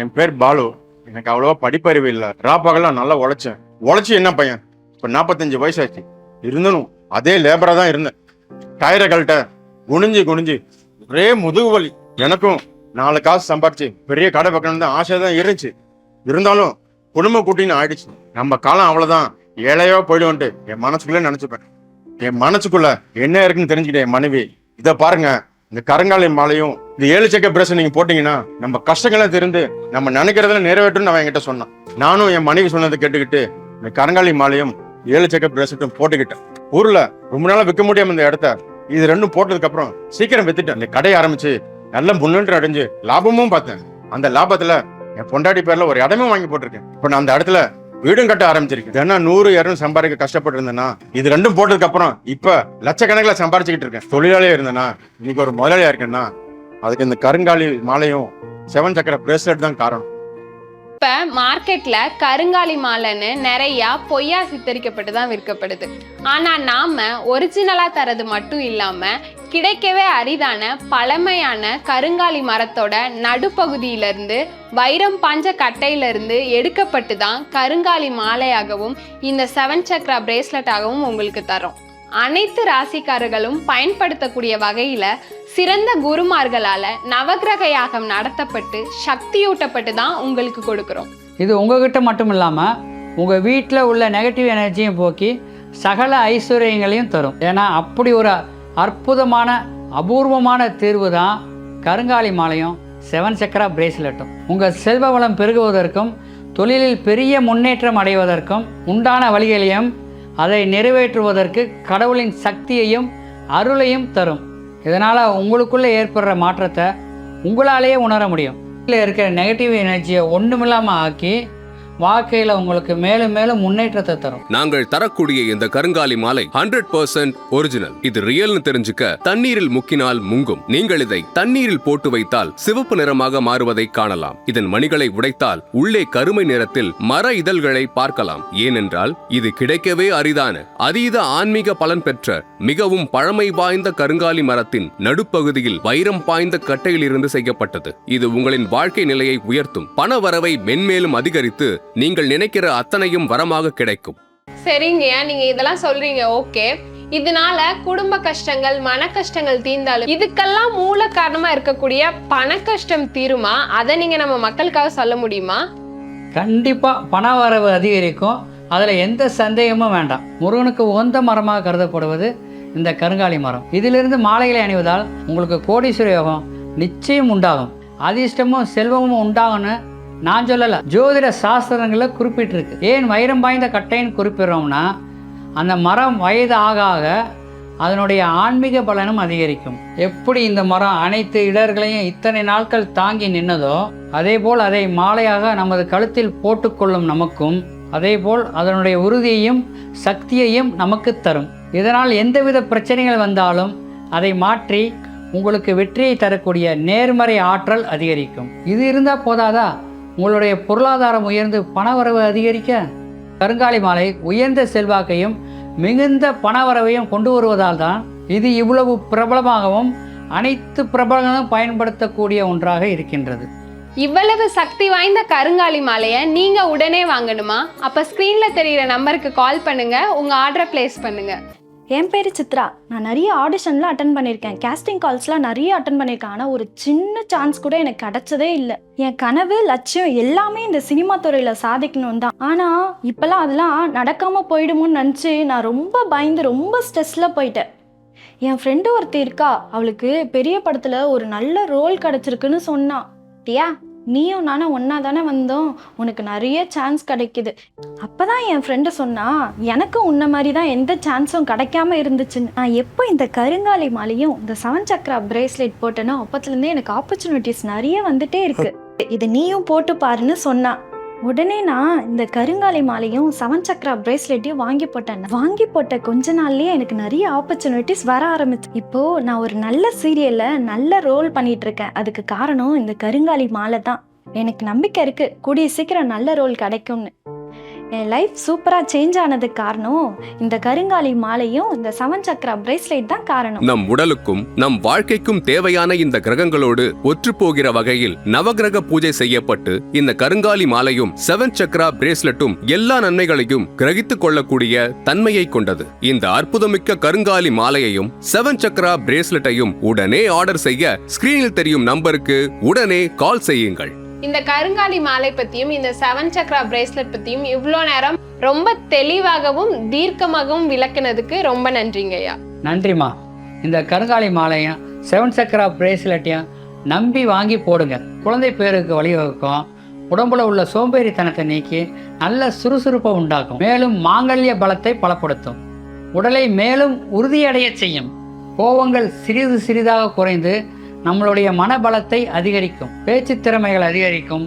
என் பேர் பாலு. எனக்கு அவ்வளோவா படிப்பறிவு இல்லை. ட்ராப்பாகலாம் நல்லா உழைச்சேன். உழைச்சி என்ன பையன்? இப்போ நாற்பத்தஞ்சு வயசாச்சு. இருந்தனும் அதே லேபராக தான் இருந்தேன். டயரை கழட்ட குனிஞ்சு குனிஞ்சு ஒரே முதுகு வலி. எனக்கும் நாலு காசு சம்பாரிச்சு பெரிய கடை வைக்கணும் தான் ஆசை தான் இருந்துச்சு. இருந்தாலும் குடும்ப கூட்டின்னு ஆயிடுச்சு. நம்ம காலம் அவ்வளோதான் ஏழையோ போயிடுவோன்ட்டு என் மனசுக்குள்ளே நினச்சிப்பேன். என் மனசுக்குள்ள என்ன இருக்குன்னு தெரிஞ்சுக்கிட்டேன் என் மனைவி. இதை பாருங்க. இந்த கருங்காலி மாலையும் இந்த ஏழு சக்க பிரஸ் நீங்க போட்டீங்கன்னா நம்ம கஷ்டங்களை தெரிந்து நம்ம நினைக்கிறதுல நிறைவேற்றும்னு அவன் என்கிட்ட சொன்னான். நானும் என் மனைவி சொன்னதை கேட்டுக்கிட்டு இந்த கருங்காலி மாலையும் ஏழு சக்க பிரஸ்ட்டும் போட்டுக்கிட்டேன். ஊர்ல ரொம்ப நாளா விற்க முடியாம இந்த இடத்த இது ரெண்டும் போட்டதுக்கு அப்புறம் சீக்கிரம் வித்துட்டேன். இந்த கடையை ஆரம்பிச்சு நல்ல முன்னேற்றம் அடைஞ்சு லாபமும் பார்த்தேன். அந்த லாபத்துல என் பொண்டாட்டி பேர்ல ஒரு இடமும் வாங்கி போட்டிருக்கேன். இப்ப நான் அந்த இடத்துல வீடும் கட்ட ஆரம்பிச்சிருக்கு. தினம் நூறு இரநூறு சம்பாதிக்க கஷ்டப்பட்டு இருந்தேன்னா இது ரெண்டும் போட்டதுக்கு அப்புறம் இப்ப லட்சக்கணக்கில் சம்பாரிச்சுக்கிட்டு இருக்கேன். தொழிலாளியா இருந்தேன்னா இன்னைக்கு ஒரு முதலாளியா இருக்கேன்னா அதுக்கு இந்த கருங்காலி மாலையும் செவன் சக்கர பிரேஸ்லெட் தான் காரணம். இப்போ மார்க்கெட்டில் கருங்காலி மாலைன்னு நிறையா பொய்யா சித்தரிக்கப்பட்டு தான் விற்கப்படுது. ஆனால் நாம் ஒரிஜினலாக தரது மட்டும் இல்லாமல் கிடைக்கவே அரிதான பழமையான கருங்காலி மரத்தோட நடுப்பகுதியிலிருந்து வைரம் பாஞ்ச கட்டையிலிருந்து எடுக்கப்பட்டு தான் கருங்காலி மாலையாகவும் இந்த செவன் சக்ரா பிரேஸ்லெட்டாகவும் உங்களுக்கு தரோம். அனைத்து ராசிக்காரர்களும் பயன்படுத்தக்கூடிய வகையில் சிறந்த குருமார்களால் நவக்கிரக யாகம் நடத்தப்பட்டு சக்தியூட்டப்பட்டு தான் உங்களுக்கு கொடுக்குறோம். இது உங்ககிட்ட மட்டும் இல்லாமல் உங்கள் வீட்டில் உள்ள நெகட்டிவ் எனர்ஜியும் போக்கி சகல ஐஸ்வர்யங்களையும் தரும். ஏன்னா அப்படி ஒரு அற்புதமான அபூர்வமான தீர்வு தான் கருங்காலி மாலையும் செவன் சக்கரா பிரேஸ்லெட்டும். உங்கள் செல்வ வளம் பெருகுவதற்கும் தொழிலில் பெரிய முன்னேற்றம் அடைவதற்கும் உண்டான வழிகளையும் அதை நிறைவேற்றுவதற்கு கடவுளின் சக்தியையும் அருளையும் தரும். இதனால் உங்களுக்குள்ளே ஏற்படுற மாற்றத்தை உங்களாலேயே உணர முடியும். இருக்கிற நெகட்டிவ் எனர்ஜியை ஒன்றுமில்லாமல் ஆக்கி வாழ்க்கையில உங்களுக்கு மேலும் மேலும் முன்னேற்றத்தை தரும். நாங்கள் தரக்கூடிய இந்த கருங்காலி மாலை ஹண்ட்ரட் பர்சன்ட் ஒரிஜினல் இது ரியல்னு தெரிஞ்சுக்க தண்ணீரில் முக்கினால் முங்கும். நீங்கள் இதை தண்ணீரில் போட்டு வைத்தால் சிவப்பு நிறமாக மாறுவதை காணலாம். இதன் மணிகளை உடைத்தால் உள்ளே கருமை நிறத்தில் மர இதழ்களை பார்க்கலாம். ஏனென்றால் இது கிடைக்கவே அரிதான அதீத ஆன்மீக பலன் பெற்ற மிகவும் பழமை வாய்ந்த கருங்காலி மரத்தின் நடுப்பகுதியில் வைரம் பாய்ந்த கட்டையிலிருந்து செய்யப்பட்டது. இது உங்களின் வாழ்க்கை நிலையை உயர்த்தும். பண வரவை மென்மேலும் அதிகரித்து நீங்கள் நினைக்கிற அத்தனையும் வரமாக கிடைக்கும். சரிங்கய்யா நீங்க இதெல்லாம் சொல்றீங்க ஓகே. இதனால குடும்ப கஷ்டங்கள் மன கஷ்டங்கள் தீர்ந்தாலும் இதுக்கெல்லாம் மூல காரணமா இருக்கக்கூடிய பண கஷ்டம் தீருமா? அதை நீங்க நம்ம மக்களுக்காக சொல்ல முடியுமா? கண்டிப்பாக பண வரவு அதிகரிக்கும். அதில் எந்த சந்தேகமும் வேண்டாம். முருகனுக்கு உகந்த மரமாக கருதப்படுவது இந்த கருங்காலி மரம். இதிலிருந்து மாலைகளை அணிவதால் உங்களுக்கு கோடீஸ்வர யோகம் நிச்சயம் உண்டாகும். அதிர்ஷ்டமும் செல்வமும் உண்டாகும்னு நான் சொல்லலை. ஜோதிட சாஸ்திரங்களில் குறிப்பிட்டிருக்கு. ஏன் வைரம் பாய்ந்த கட்டைன்னு குறிப்பிடுறோம்னா அந்த மரம் வயது ஆக ஆக அதனுடைய ஆன்மீக பலனும் அதிகரிக்கும். எப்படி இந்த மரம் அனைத்து இடர்களையும் இத்தனை நாட்கள் தாங்கி நின்னதோ அதேபோல் அதை மாலையாக நமது கழுத்தில் போட்டுக்கொள்ளும் நமக்கும் அதேபோல் அதனுடைய உறுதியையும் சக்தியையும் நமக்கு தரும். இதனால் எந்தவித பிரச்சனைகள் வந்தாலும் அதை மாற்றி உங்களுக்கு வெற்றியை தரக்கூடிய நேர்மறை ஆற்றல் அதிகரிக்கும். இது இருந்தால் போதாதா? உங்களுடைய பொருளாதாரம் உயர்ந்து பணவரவு அதிகரிக்க கருங்காலி மாலை உயர்ந்த செல்வாக்கையும் மிகுந்த பணவரவையும் கொண்டு வருவதால் தான் இது இவ்வளவு பிரபலமாகவும் அனைத்து பிரபலங்களும் பயன்படுத்தக்கூடிய ஒன்றாக இருக்கின்றது. இவ்வளவு சக்தி வாய்ந்த கருங்காலி மாலையை நீங்கள் உடனே வாங்கணுமா? அப்போ ஸ்க்ரீனில் தெரிகிற நம்பருக்கு கால் பண்ணுங்கள் உங்கள் ஆர்டரை ப்ளேஸ் பண்ணுங்கள் என் பேர் சித்ரா. நான் நிறைய ஆடிஷன்லாம் அட்டன் பண்ணியிருக்கேன். கேஸ்டிங் கால்ஸ்லாம் நிறைய அட்டன் பண்ணியிருக்கேன். ஆனால் ஒரு சின்ன சான்ஸ் கூட எனக்கு கிடைச்சதே இல்லை. என் கனவு லட்சியம் எல்லாமே இந்த சினிமா துறையில் சாதிக்கணும் தான். ஆனால் இப்போல்லாம் அதெல்லாம் நடக்காமல் போயிடுமோன்னு நினச்சி நான் ரொம்ப பயந்து ரொம்ப ஸ்ட்ரெஸ்ஸில் போயிட்டேன். என் ஃப்ரெண்டு ஒருத்தி இருக்கா. அவளுக்கு பெரிய படத்தில் ஒரு நல்ல ரோல் கிடச்சிருக்குன்னு சொன்னான் டியா நீயும் நானும் ஒன்றா தானே வந்தோம். உனக்கு நிறைய சான்ஸ் கிடைக்குது. அப்பதான் என் ஃப்ரெண்டு சொன்னா எனக்கும் உன்ன மாதிரி தான் எந்த சான்ஸும் கிடைக்காம இருந்துச்சுன்னு. நான் எப்போ இந்த கருங்காலி மாலையும் இந்த செவன் சக்ரா பிரேஸ்லெட் போட்டேனோ அப்பத்துலேருந்தே எனக்கு ஆப்பர்ச்சுனிட்டிஸ் நிறைய வந்துட்டே இருக்கு. இது நீயும் போட்டு பாருன்னு சொன்னா. உடனே நான் இந்த கருங்காலை மாலையும் செவன் சக்ரா பிரேஸ்லெட்டையும் வாங்கி போட்டேன். வாங்கி போட்ட கொஞ்ச நாள்லயே எனக்கு நிறைய ஆப்பர்ச்சுனிட்டிஸ் வர ஆரம்பிச்சு. இப்போ நான் ஒரு நல்ல சீரியல்ல நல்ல ரோல் பண்ணிட்டு இருக்கேன். அதுக்கு காரணம் இந்த கருங்காலி மாலை தான். எனக்கு நம்பிக்கை இருக்கு. கூடிய சீக்கிரம் நல்ல ரோல் கிடைக்கும்னு. என் லைஃப் சூப்பராக சேஞ்ச் ஆனதுக்கு காரணம் இந்த கருங்காலி மாலையும் இந்த செவன் சக்கரா பிரேஸ்லெட் தான் காரணம். நம் உடலுக்கும் நம் வாழ்க்கைக்கும் தேவையான இந்த கிரகங்களோடு ஒற்றுப்போகிற வகையில் நவகிரக பூஜை செய்யப்பட்டு இந்த கருங்காலி மாலையும் செவன் சக்ரா பிரேஸ்லெட்டும் எல்லா நன்மைகளையும் கிரகித்துக் கொள்ளக்கூடிய தன்மையை கொண்டது. இந்த அற்புதமிக்க கருங்காலி மாலையையும் செவன் சக்ரா பிரேஸ்லெட்டையும் உடனே ஆர்டர் செய்ய ஸ்கிரீனில் தெரியும் நம்பருக்கு உடனே கால் செய்யுங்கள். இந்த கருங்காலி மாலை பத்தியும் இந்த செவன் சக்ரா பிரேஸ்லெட் பத்தியும் இவ்வளோ நேரம் ரொம்ப தெளிவாகவும் தீர்க்கமாகவும் விளக்குனதுக்கு ரொம்ப நன்றிங்க ஐயா. நன்றிம்மா. இந்த கருங்காலி மாலையும் செவன் சக்கரா பிரேஸ்லெட்டையும் நம்பி வாங்கி போடுங்க. குழந்தை பேருக்கு வழிவகுக்கும். உடம்புல உள்ள சோம்பேறித்தனத்தை நீக்கி நல்ல சுறுசுறுப்பை உண்டாக்கும். மேலும் மாங்கல்ய பலத்தை பலப்படுத்தும். உடலை மேலும் உறுதியடைய செய்யும். கோபங்கள் சிறிது சிறிதாக குறைந்து நம்மளுடைய மனபலத்தை அதிகரிக்கும் பேச்சு திறமைகள் அதிகரிக்கும்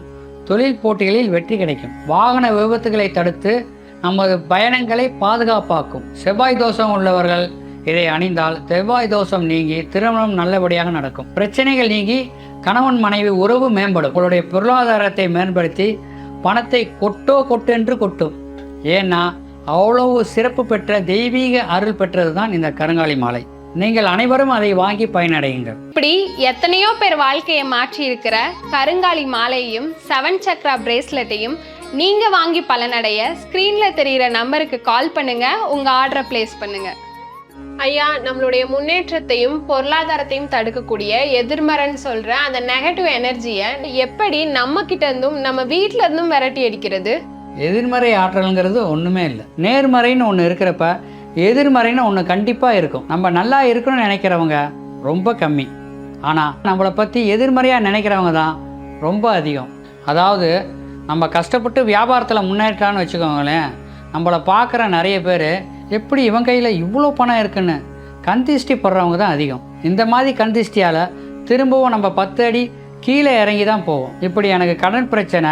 தொழில் போட்டிகளில் வெற்றி கிடைக்கும். வாகன விபத்துகளை தடுத்து நமது பயணங்களை பாதுகாப்பாக்கும். செவ்வாய் தோஷம் உள்ளவர்கள் இதை அணிந்தால் செவ்வாய் தோஷம் நீங்கி திருமணம் நல்லபடியாக நடக்கும். பிரச்சனைகள் நீங்கி கணவன் மனைவி உறவு மேம்படும். உங்களுடைய பொருளாதாரத்தை மேம்படுத்தி பணத்தை கொட்டோ கொட்டென்று கொட்டும். ஏன்னா அவ்வளவு சிறப்பு பெற்ற தெய்வீக அருள் பெற்றது தான் இந்த கருங்காலி மாலை. நீங்கள் அனைவரும் அதை வாங்கி பயனடையுங்கள். இப்படி எத்தனையோ பேர் வாழ்க்கையை மாற்றி இருக்கிற கருங்காலி மாலையையும் செவன் சக்ரா பிரேஸ்லெட்டையும் நீங்க வாங்கி பலனடைய ஸ்க்ரீன்ல தெரியிற நம்பருக்கு கால் பண்ணுங்க உங்க ஆர்டரை பிளேஸ் பண்ணுங்க. ஐயா நம்மளுடைய முன்னேற்றத்தையும் பொருளாதாரத்தையும் தடுக்கக்கூடிய எதிர்மறைன்னு சொல்ற அந்த நெகட்டிவ் எனர்ஜியை எப்படி நம்ம கிட்ட இருந்தும் நம்ம வீட்ல இருந்தும் விரட்டி அடிக்கிறது எதிர்மறை ஆற்றல்ங்கிறது ஒன்றுமே இல்லை. நேர்மறைன்னு ஒன்று இருக்கிறப்ப எதிர்மறைன்னு ஒன்று கண்டிப்பாக இருக்கும். நம்ம நல்லா இருக்கணும்னு நினைக்கிறவங்க ரொம்ப கம்மி. ஆனால் நம்மளை பற்றி எதிர்மறையாக நினைக்கிறவங்க தான் ரொம்ப அதிகம். அதாவது நம்ம கஷ்டப்பட்டு வியாபாரத்தில் முன்னேற்றான்னு வச்சுக்கோங்களேன் நம்மளை பார்க்குற நிறைய பேர் எப்படி இவன் கையில் இவ்வளோ பணம் இருக்குன்னு கந்திஷ்டி படுறவங்க தான் அதிகம். இந்த மாதிரி கந்திஷ்டியால் திரும்பவும் நம்ம பத்து அடி கீழே இறங்கி தான் போவோம். இப்படி எனக்கு கடன் பிரச்சனை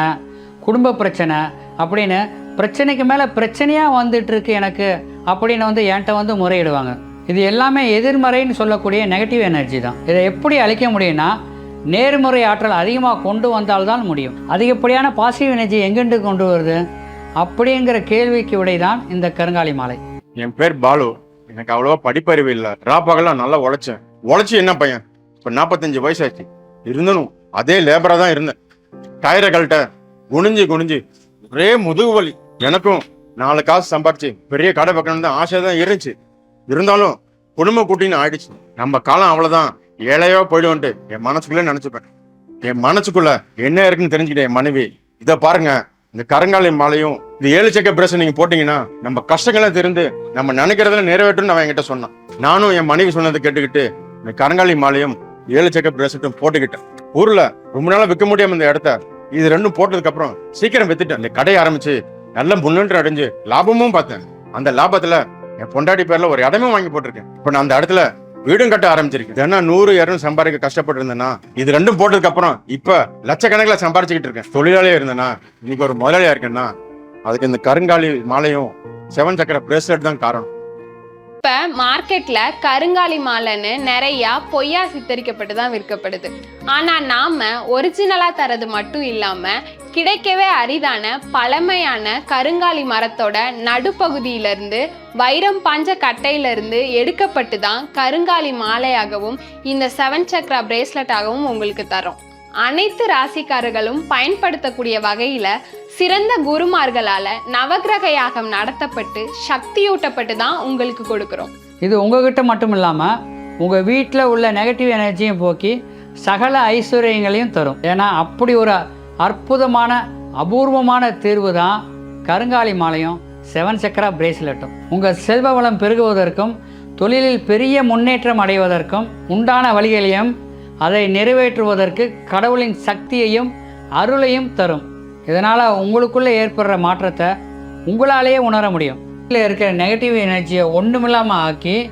குடும்ப பிரச்சனை அப்படின்னு பிரச்சனைக்கு மேலே பிரச்சனையாக வந்துட்டு இருக்கு எனக்கு அப்படின்னு வந்து என்கிட்ட வந்து முறையிடுவாங்க. இது எல்லாமே எதிர்மறைன்னு சொல்லக்கூடிய நெகட்டிவ் எனர்ஜி தான். இதை எப்படி அழிக்க முடியும்னா நேர்முறை ஆற்றல் அதிகமாக கொண்டு வந்தால்தான் முடியும். அதிகப்படியான பாசிட்டிவ் எனர்ஜி எங்கெண்டு கொண்டு வருது? அப்படிங்கிற கேள்விக்கு விடை தான் இந்த கருங்காலி மாலை. என் பேர் பாலு. எனக்கு அவ்வளோவா படிப்பறிவு இல்லை. ராப்பகலாம் நல்லா உழைச்சேன். உழைச்சி என்ன பையன்? இப்போ நாற்பத்தஞ்சு வயசாச்சு. இருந்தனும். அதே லேபராக தான் இருந்தேன். டயரை கழட்ட குனிஞ்சு குனிஞ்சு ஒரே முதுகு வலி. எனக்கும் நாலு காசு சம்பாரிச்சு பெரிய கடை வைக்கணும்னு தான் ஆசை தான் இருந்துச்சு. இருந்தாலும் குடும்ப கூட்டின்னு ஆயிடுச்சு. நம்ம காலம் அவ்வளோதான் ஏழையோ போயிடுவோன்ட்டு என் மனசுக்குள்ளே நினச்சிப்பேன். என் மனசுக்குள்ள என்ன இருக்குன்னு தெரிஞ்சுக்கிட்டேன் என் மனைவி. இதை பாருங்க. இந்த கருங்காலை மாலையும் இந்த ஏழு சக்க பிரஸ் நீங்க போட்டீங்கன்னா நம்ம கஷ்டங்களை தெரிந்து நம்ம நினைக்கிறதுல நிறைவேற்றும்னு அவன் என்கிட்ட சொன்னான். நானும் என் மனைவி சொன்னதை கேட்டுக்கிட்டு இந்த கருங்காலி மாலையும் ஏழு சக்க பிரஸ்ட்டும் போட்டுக்கிட்டேன். ஊர்ல ரொம்ப நாளா விற்க முடியாம இந்த இடத்த இது ரெண்டும் போட்டதுக்கு அப்புறம் சீக்கிரம் வித்துட்டேன். இந்த கடையை ஆரம்பிச்சு நல்ல முன்னேற்றம் அடைஞ்சு லாபமும் பார்த்தேன். அந்த லாபத்துல என் பொண்டாட்டி பேர்ல ஒரு இடமும் வாங்கி போட்டிருக்கேன். இப்ப நான் அந்த இடத்துல வீடும் கட்ட ஆரம்பிச்சிருக்கேன். தினம் நூறு இரநூறு சம்பாதிக்க கஷ்டப்பட்டு இருந்தேன்னா இது ரெண்டும் போட்டதுக்கு அப்புறம் இப்ப லட்சக்கணக்கில் சம்பாரிச்சுக்கிட்டு இருக்கேன். தொழிலாளியா இருந்தேன்னா இன்னைக்கு ஒரு முதலாளியா இருக்கேன்னா அதுக்கு இந்த கருங்காலி மாலையும் செவன் சக்கர பிரேஸ்லெட் தான் காரணம். இப்போ மார்க்கெட்டில் கருங்காலி மாலைன்னு நிறையா பொய்யா சித்தரிக்கப்பட்டு தான் விற்கப்படுது. ஆனால் நாம் ஒரிஜினலாக தரது மட்டும் இல்லாமல் கிடைக்கவே அரிதான பழமையான கருங்காலி மரத்தோட நடுப்பகுதியிலிருந்து வைரம் பாஞ்ச கட்டையிலிருந்து எடுக்கப்பட்டு தான் கருங்காலி மாலையாகவும் இந்த செவன் சக்ரா பிரேஸ்லெட்டாகவும் உங்களுக்கு தரோம். அனைத்து ராசிக்காரர்களும் பயன்படுத்தக்கூடிய வகையில் சிறந்த குருமார்களால் நவக்கிரக யாகம் நடத்தப்பட்டு சக்தியூட்டப்பட்டு தான் உங்களுக்கு கொடுக்குறோம். இது உங்ககிட்ட மட்டும் இல்லாமல் உங்கள் வீட்டில் உள்ள நெகட்டிவ் எனர்ஜியும் போக்கி சகல ஐஸ்வர்யங்களையும் தரும். ஏன்னா அப்படி ஒரு அற்புதமான அபூர்வமான தீர்வு தான் கருங்காலி மாலையும் செவன் சக்கரா பிரேஸ்லெட்டும். உங்கள் செல்வ வளம் பெருகுவதற்கும் தொழிலில் பெரிய முன்னேற்றம் அடைவதற்கும் உண்டான வழிகளையும் அதை நிறைவேற்றுவதற்கு கடவுளின் சக்தியையும் அருளையும் தரும். இதனால் உங்களுக்குள்ளே ஏற்படுற மாற்றத்தை உங்களாலேயே உணர முடியும். இருக்கிற நெகட்டிவ் எனர்ஜியை ஒன்றுமில்லாமல் ஆக்கி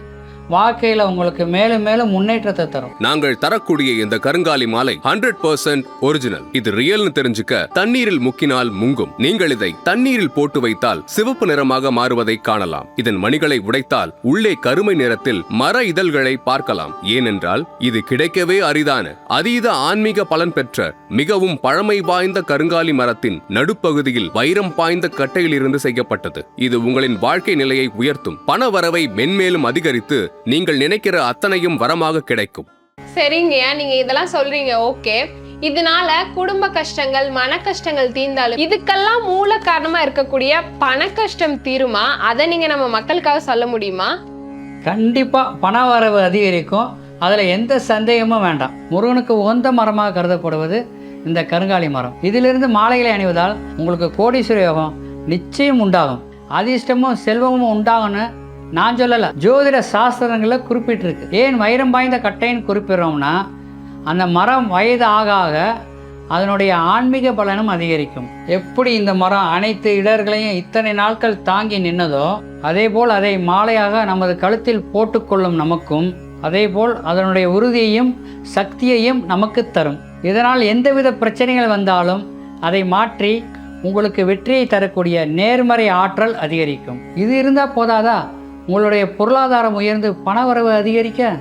வாழ்க்கையில் உங்களுக்கு மேலும் மேலும் முன்னேற்றத்தை தரும். நாங்கள் தரக்கூடிய இந்த கருங்காலி மாலை ஹண்ட்ரட் பர்சன்ட் ஒரிஜினல் இது ரியல்னு தெரிஞ்சுக்க தண்ணீரில் முக்கினால் முங்கும். நீங்கள் இதை தண்ணீரில் போட்டு வைத்தால் சிவப்பு நிறமாக மாறுவதை காணலாம். இதன் மணிகளை உடைத்தால் உள்ளே கருமை நிறத்தில் மர இதழ்களை பார்க்கலாம். ஏனென்றால் இது கிடைக்கவே அரிதான அதீத ஆன்மீக பலன் பெற்ற மிகவும் பழமை வாய்ந்த கருங்காலி மரத்தின் நடுப்பகுதியில் வைரம் பாய்ந்த கட்டையிலிருந்து செய்யப்பட்டது. இது உங்களின் வாழ்க்கை நிலையை உயர்த்தும். பண வரவை மென்மேலும் அதிகரித்து நீங்கள் நினைக்கிற அத்தனையும் வரமாக கிடைக்கும். சரிங்கய்யா நீங்க இதெல்லாம் சொல்றீங்க ஓகே. இதனால குடும்ப கஷ்டங்கள் மன கஷ்டங்கள் தீர்ந்தாலும் இதுக்கெல்லாம் மூல காரணமா இருக்கக்கூடிய பண கஷ்டம் தீருமா? அதை நீங்க நம்ம மக்களுக்காக சொல்ல முடியுமா? கண்டிப்பாக பண வரவு அதிகரிக்கும். அதில் எந்த சந்தேகமும் வேண்டாம். முருகனுக்கு உகந்த மரமாக கருதப்படுவது இந்த கருங்காலி மரம். இதிலிருந்து மாலைகளை அணிவதால் உங்களுக்கு கோடீஸ்வர யோகம் நிச்சயம் உண்டாகும். அதிர்ஷ்டமும் செல்வமும் உண்டாகும்னு நான் சொல்லலை. ஜோதிட சாஸ்திரங்களில் குறிப்பிட்டிருக்கு. ஏன் வைரம் பாய்ந்த கட்டைன்னு குறிப்பிடுறோம்னா அந்த மரம் வயது ஆக ஆக அதனுடைய ஆன்மீக பலனும் அதிகரிக்கும். எப்படி இந்த மரம் அனைத்து இடர்களையும் இத்தனை நாட்கள் தாங்கி நின்னதோ அதேபோல் அதை மாலையாக நமது கழுத்தில் போட்டுக்கொள்ளும் நமக்கும் அதேபோல் அதனுடைய உறுதியையும் சக்தியையும் நமக்கு தரும். இதனால் எந்தவித பிரச்சனைகள் வந்தாலும் அதை மாற்றி உங்களுக்கு வெற்றியை தரக்கூடிய நேர்மறை ஆற்றல் அதிகரிக்கும். இது இருந்தால் போதாதா? உங்களுடைய பொருளாதாரம் உயர்ந்து பணவரவு அதிகரிக்க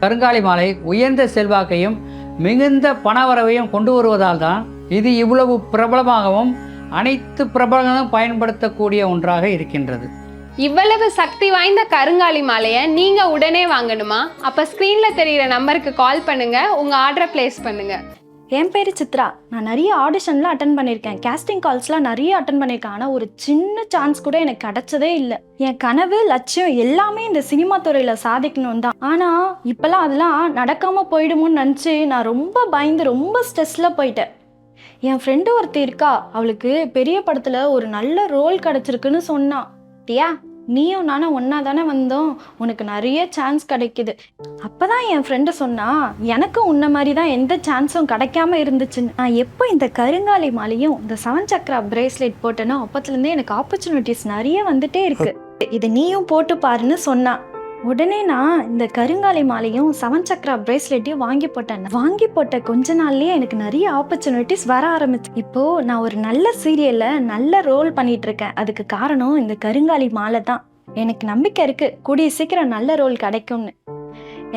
கருங்காலி மாலை உயர்ந்த செல்வாக்கையும் மிகுந்த பணவரவையும் கொண்டு வருவதால் தான் இது இவ்வளவு பிரபலமாகவும் அனைத்து பிரபலங்களும் பயன்படுத்தக்கூடிய ஒன்றாக இருக்கின்றது. இவ்வளவு சக்தி வாய்ந்த கருங்காலி மாலையை நீங்கள் உடனே வாங்கணுமா? அப்போ ஸ்க்ரீனில் தெரிகிற நம்பருக்கு கால் பண்ணுங்கள் உங்கள் ஆர்டரை ப்ளேஸ் பண்ணுங்கள் என் பேர் சித்ரா. நான் நிறைய ஆடிஷன்லாம் அட்டன் பண்ணியிருக்கேன். கேஸ்டிங் கால்ஸ்லாம் நிறைய அட்டன் பண்ணியிருக்கேன். ஆனால் ஒரு சின்ன சான்ஸ் கூட எனக்கு கிடைச்சதே இல்லை. என் கனவு லட்சியம் எல்லாமே இந்த சினிமா துறையில் சாதிக்கணும் தான். ஆனால் இப்போல்லாம் அதெல்லாம் நடக்காமல் போயிடுமோன்னு நினச்சி நான் ரொம்ப பயந்து ரொம்ப ஸ்ட்ரெஸ்ஸில் போயிட்டேன். என் ஃப்ரெண்டு ஒருத்தி இருக்கா. அவளுக்கு பெரிய படத்தில் ஒரு நல்ல ரோல் கிடச்சிருக்குன்னு சொன்னான் டியா நீயும் நானும் ஒன்றா தானே வந்தோம். உனக்கு நிறைய சான்ஸ் கிடைக்குது. அப்பதான் என் ஃப்ரெண்டு சொன்னா எனக்கும் உன்ன மாதிரி தான் எந்த சான்ஸும் கிடைக்காம இருந்துச்சுன்னு. நான் எப்போ இந்த கருங்காலை மாலையும் இந்த செவன் சக்கரா பிரேஸ்லெட் போட்டேனோ அப்பத்துலேருந்தே எனக்கு ஆப்பர்ச்சுனிட்டிஸ் நிறைய வந்துட்டே இருக்கு. இது நீயும் போட்டு பாருன்னு சொன்னா. உடனே நான் இந்த கருங்காலி மாலையும் செவன் சக்ரா பிரேஸ்லெட்டையும் வாங்கி போட்டேன். வாங்கி போட்ட கொஞ்ச நாள்லயே எனக்கு நிறைய ஆப்பர்ச்சுனிட்டிஸ் வர ஆரம்பிச்சு. இப்போ நான் ஒரு நல்ல சீரியல்ல நல்ல ரோல் பண்ணிட்டு இருக்கேன். அதுக்கு காரணம் இந்த கருங்காலி மாலை தான். எனக்கு நம்பிக்கை இருக்கு. கூடிய சீக்கிரம் நல்ல ரோல் கிடைக்கும்னு.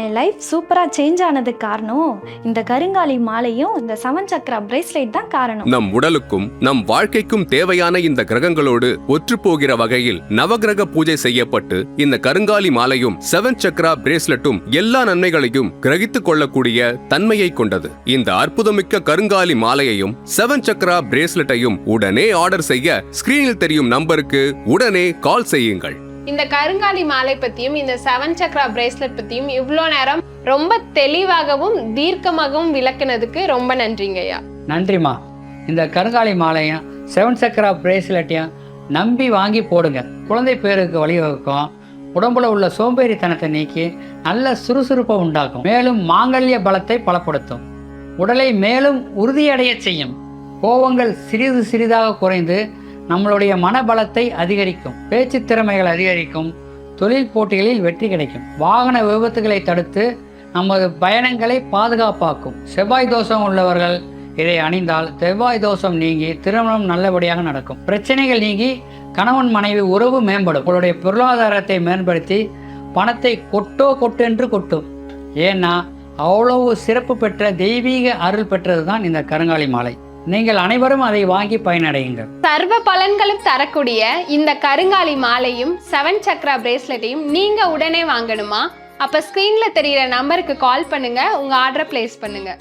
என் லைஃப் சூப்பராக சேஞ்ச் ஆனதுக்கு காரணம் இந்த கருங்காலி மாலையும் இந்த செவன் சக்கரா பிரேஸ்லெட் தான் காரணம். நம் உடலுக்கும் நம் வாழ்க்கைக்கும் தேவையான இந்த கிரகங்களோடு ஒற்றுப்போகிற வகையில் நவகிரக பூஜை செய்யப்பட்டு இந்த கருங்காலி மாலையும் செவன் சக்ரா பிரேஸ்லெட்டும் எல்லா நன்மைகளையும் கிரகித்துக் கொள்ளக்கூடிய தன்மையை கொண்டது. இந்த அற்புதமிக்க கருங்காலி மாலையையும் செவன் சக்ரா பிரேஸ்லெட்டையும் உடனே ஆர்டர் செய்ய ஸ்கிரீனில் தெரியும் நம்பருக்கு உடனே கால் செய்யுங்கள். இந்த கருங்காலி மாலை பத்தியும் இந்த செவன் சக்ரா பிரேஸ்லெட் பத்தியும் இவ்வளோ நேரம் ரொம்ப தெளிவாகவும் தீர்க்கமாகவும் விளக்குனதுக்கு ரொம்ப நன்றிங்க ஐயா. நன்றிம்மா. இந்த கருங்காலி மாலையும் செவன் சக்கரா பிரேஸ்லெட்டையும் நம்பி வாங்கி போடுங்க. குழந்தை பேருக்கு வழிவகுக்கும். உடம்புல உள்ள சோம்பேறித்தனத்தை நீக்கி நல்ல சுறுசுறுப்பை உண்டாக்கும். மேலும் மாங்கல்ய பலத்தை பலப்படுத்தும். உடலை மேலும் உறுதியடைய செய்யும். கோபங்கள் சிறிது சிறிதாக குறைந்து நம்மளுடைய மனபலத்தை அதிகரிக்கும் பேச்சு திறமைகள் அதிகரிக்கும் தொழில் போட்டிகளில் வெற்றி கிடைக்கும். வாகன விபத்துகளை தடுத்து நமது பயணங்களை பாதுகாப்பாக்கும். செவ்வாய் தோஷம் உள்ளவர்கள் இதை அணிந்தால் செவ்வாய் தோஷம் நீங்கி திருமணம் நல்லபடியாக நடக்கும். பிரச்சனைகள் நீங்கி கணவன் மனைவி உறவு மேம்படும். உங்களுடைய பொருளாதாரத்தை மேம்படுத்தி பணத்தை கொட்டோ கொட்டென்று கொட்டும். ஏன்னா அவ்வளவு சிறப்பு பெற்ற தெய்வீக அருள் பெற்றது தான் இந்த கருங்காலி மாலை. நீங்கள் அனைவரும் அதை வாங்கி பயனடையுங்கள். சர்வ பலன்களும் தரக்கூடிய இந்த கருங்காலி மாலையும் செவன் சக்ரா பிரேஸ்லெட்டையும் நீங்க உடனே வாங்கணுமா? அப்ப ஸ்கிரீன்ல தெரியிற நம்பருக்கு கால் பண்ணுங்க உங்க ஆர்டரை பிளேஸ் பண்ணுங்க.